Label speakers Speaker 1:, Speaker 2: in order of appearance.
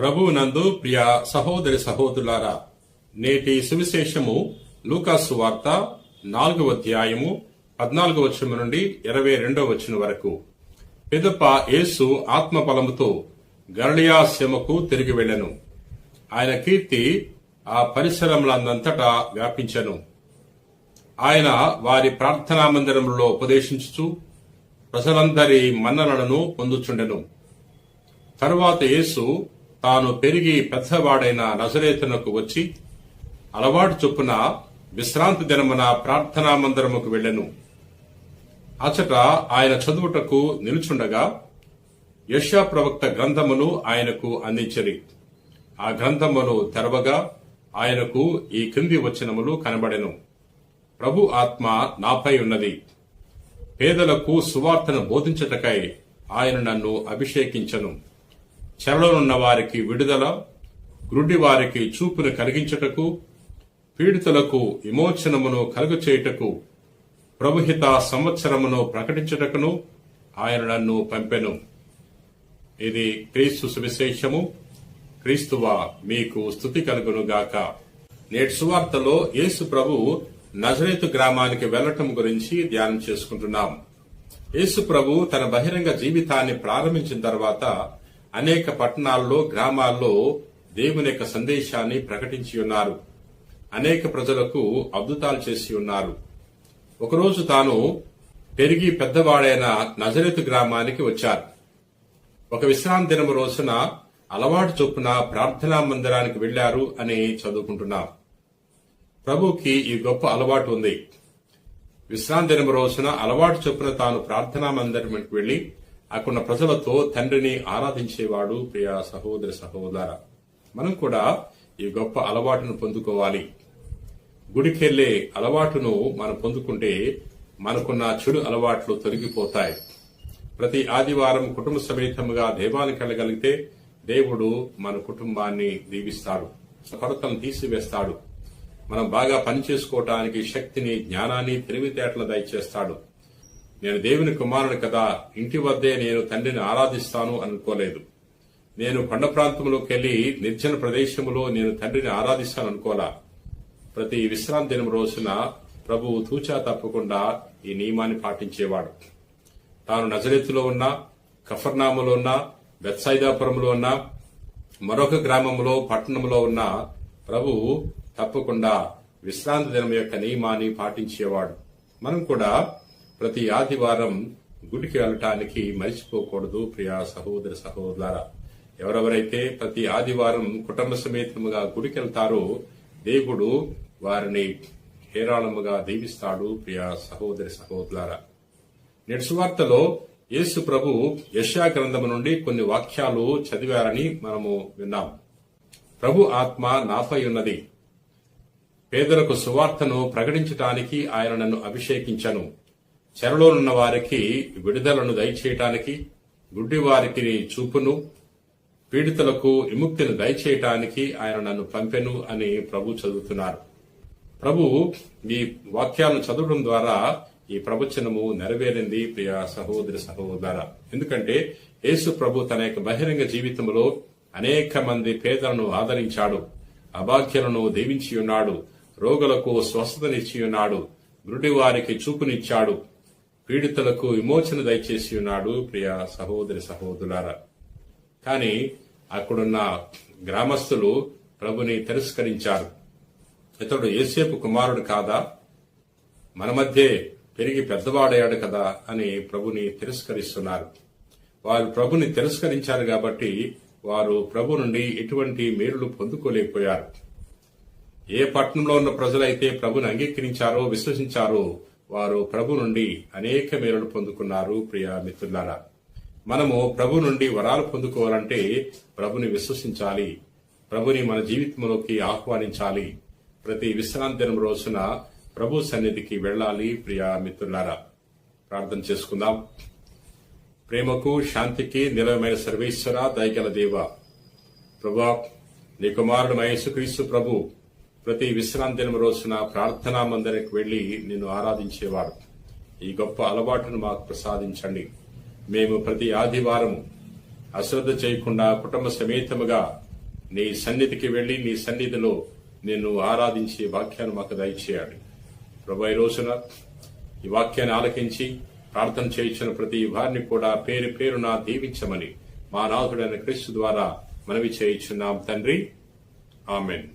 Speaker 1: ప్రభువునందు ప్రియ సహోదరి సహోదరులారా నేటి సువిశేషము లూకాసు వార్త నాలుగవ అధ్యాయము పద్నాలుగవ వచనం నుండి ఇరవై రెండవ వచనం వరకు. పిదప యేసు ఆత్మ బలముతో గరళియాశ్రమకు తిరిగి వెళ్ళను. ఆయన కీర్తి ఆ పరిసరములందంతటా వ్యాపించెను. ఆయన వారి ప్రార్థనా మందిరంలో ఉపదేశించుచు ప్రజలందరి మన్ననలను పొందుచుండెను. తరువాత యేసు తాను పెరిగి పెద్దవాడైన నజరేతునకు వచ్చి అలవాటు చొప్పున విశ్రాంతి దినమున ప్రార్థనా మందిరముకు వెళ్ళెను. అచట ఆయన చదువుటకు నిలుచుండగా యశా ప్రవక్త గ్రంథమును ఆయనకు అందించరి. ఆ గ్రంథమును తెరవగా ఆయనకు ఈ క్రింది వచనములు కనబడెను. ప్రభు ఆత్మ నాపై ఉన్నది. పేదలకు సువార్తను బోధించటకై ఆయన నన్ను అభిషేకించను. చెరలోనున్న వారికి విడుదల గ్రుడి వారికి చూపును కలిగించుటకు పీడితులకు విమోచనమును కలుగచేయుటకు ప్రభుహిత సంవత్సరమును ప్రకటించుటకును ఆయన నన్ను పంపెను. ఇది క్రీస్తు సువిశేషము. క్రీస్తువా మీకు స్థుతి కలుగును గాక నేటి సువార్తలో యేసు ప్రభు నజరేతు గ్రామానికి వెళ్ళటం గురించి ధ్యానం చేసుకుంటున్నాం. యేసు ప్రభు తన బహిరంగ జీవితాన్ని ప్రారంభించిన తర్వాత అనేక పట్టణాల్లో గ్రామాల్లో దేవుని యొక్క సందేశాన్ని ప్రకటించి ఉన్నారు. అనేక ప్రజలకు అద్భుతాలు చేసి ఉన్నారు. ఒకరోజు తాను పెరిగి పెద్దవాడైన నజరేతు గ్రామానికి వచ్చారు ఒక విశ్రాంతి దినము రోజున అలవాటు చొప్పున ప్రార్థనా మందిరానికి వెళ్ళారు అని చదువుకుంటున్నాం. ప్రభుకి ఈ గొప్ప అలవాటు ఉంది. విశ్రాంతి దినం రోజున అలవాటు చొప్పున తాను ప్రార్థనా మందిరానికి వెళ్ళి అక్కడున్న ప్రజలతో తండ్రిని ఆరాధించేవాడు ప్రియ సహోదరి సహోదర. మనం కూడా ఈ గొప్ప అలవాటును పొందుకోవాలి. గుడికెళ్ళే అలవాటును మనం పొందుకుంటే మనకున్న చెడు అలవాట్లు తొలగిపోతాయి. ప్రతి ఆదివారం కుటుంబ సమేతముగా దేవానికి వెళ్ళగలిగితే దేవుడు మన కుటుంబాన్ని దీవిస్తాడు. కొరతను తీసివేస్తాడు. మనం బాగా పనిచేసుకోవటానికి శక్తిని జ్ఞానాన్ని తెలివితేటలు దయచేస్తాడు. నేను దేవుని కుమారుని కదా ఇంటి వద్దే నేను తండ్రిని ఆరాధిస్తాను అనుకోలేదు. నేను కొండ ప్రాంతంలోకి వెళ్ళి నిర్జన ప్రదేశంలో నేను తండ్రిని ఆరాధిస్తాను అనుకోలా. ప్రతి విశ్రాంతి దినం రోజున ప్రభువు తూచా తప్పకుండా ఈ నియమాన్ని పాటించేవాడు. తాను నజరెత్తులో ఉన్న కఫర్నామలో ఉన్న బెత్సైదాపురంలో ఉన్న మరొక గ్రామంలో పట్టణంలో ఉన్న ప్రభు తప్పకుండా విశ్రాంతి దినం యొక్క నియమాన్ని పాటించేవాడు. మనం కూడా ప్రతి ఆదివారం గుడికి వెళ్ళటానికి మర్చిపోకూడదు ప్రియా సహోదర సహోదర ఎవరెవరైతే ప్రతి ఆదివారం కుటుంబ సమేతముగా గుడికి వెళ్తారో దేవుడు వారిని హేరాళముగా దీవిస్తాడు ప్రియా సహోదరి సహోదర నేటి సువార్తలో యేసు ప్రభు యశా గ్రంథము నుండి కొన్ని వాక్యాలు చదివారని మనము విన్నాం. ప్రభు ఆత్మ నాపై ఉన్నది. పేదలకు సువార్తను ప్రకటించటానికి ఆయన నన్ను అభిషేకించను. చెరలోనున్న వారికి విడుదలను దయచేయటానికి గుడ్డి వారికి చూపును పీడితులకు విముక్తిని దయచేయటానికి ఆయన నన్ను పంపెను అని ప్రభు చదువుతున్నారు. ప్రభు ఈ వాక్యాలను చదవడం ద్వారా ఈ ప్రవచనము నెరవేరింది ప్రియ సహోదరి సహోదర. ఎందుకంటే యేసు ప్రభు తన యొక్క బహిరంగ జీవితంలో అనేక మంది పేదలను ఆదరించాడు అభాగ్యులను దీవించి ఉన్నాడు రోగులకు స్వస్థతనిచ్చి ఉన్నాడు గురుడి వారికి చూపునిచ్చాడు పీడితులకు విమోచన దయచేసి ఉన్నాడు ప్రియ సహోదరి సహోదరులారా కానీ అక్కడున్న గ్రామస్తులు ప్రభుని తిరస్కరించారు. ఇతడు ఏసేపు కుమారుడు కాదా? మన మధ్య పెరిగి పెద్దవాడయ్యాడు కదా అని ప్రభుని తిరస్కరిస్తున్నారు. వారు ప్రభుని తిరస్కరించారు కాబట్టి వారు ప్రభు నుండి ఎటువంటి మేలులు పొందుకోలేకపోయారు. ఏ పట్టణంలో ఉన్న ప్రజలైతే ప్రభుని అంగీకరించారో విశ్వసించారో వారు ప్రభు నుండి అనేక మేలులు పొందుకున్నారు ప్రియ మిత్రులారా. మనము ప్రభు నుండి వరాలు పొందుకోవాలంటే ప్రభుని విశ్వసించాలి. ప్రభుని మన జీవితంలోకి ఆహ్వానించాలి. ప్రతి విశ్రాంతి దినం రోజున ప్రభు సన్నిధికి వెళ్ళాలి ప్రియ మిత్రులారా. ప్రార్థన చేసుకుందాం. ప్రేమకు శాంతికి నిలవమైన సర్వేశ్వర దయగల దేవ. ప్రభా నీ కుమారుడు మహేసుక్రీస్తు ప్రభు ప్రతి విశ్రాంతి దినం రోజున ప్రార్థనా మందిరికి వెళ్ళి నిన్ను ఆరాధించేవాడు ఈ గొప్ప అలవాటును మాకు ప్రసాదించండి. మేము ప్రతి ఆదివారం అశ్రద్ధ చేయకుండా కుటుంబ సమేతముగా నీ సన్నిధికి వెళ్ళి నీ సన్నిధిలో నిన్ను ఆరాధించే వాక్యాన్ని మాకు దయచేయాలి ప్రభు ఈ రోజున ఈ వాక్యాన్ని ఆలకించి ప్రార్థన చేయించిన ప్రతి వారిని కూడా పేరు పేరున దీవించమని మా నాథుడైన క్రీస్తు ద్వారా మనవి చేయించున్నాం. తండ్రి ఆమెన్.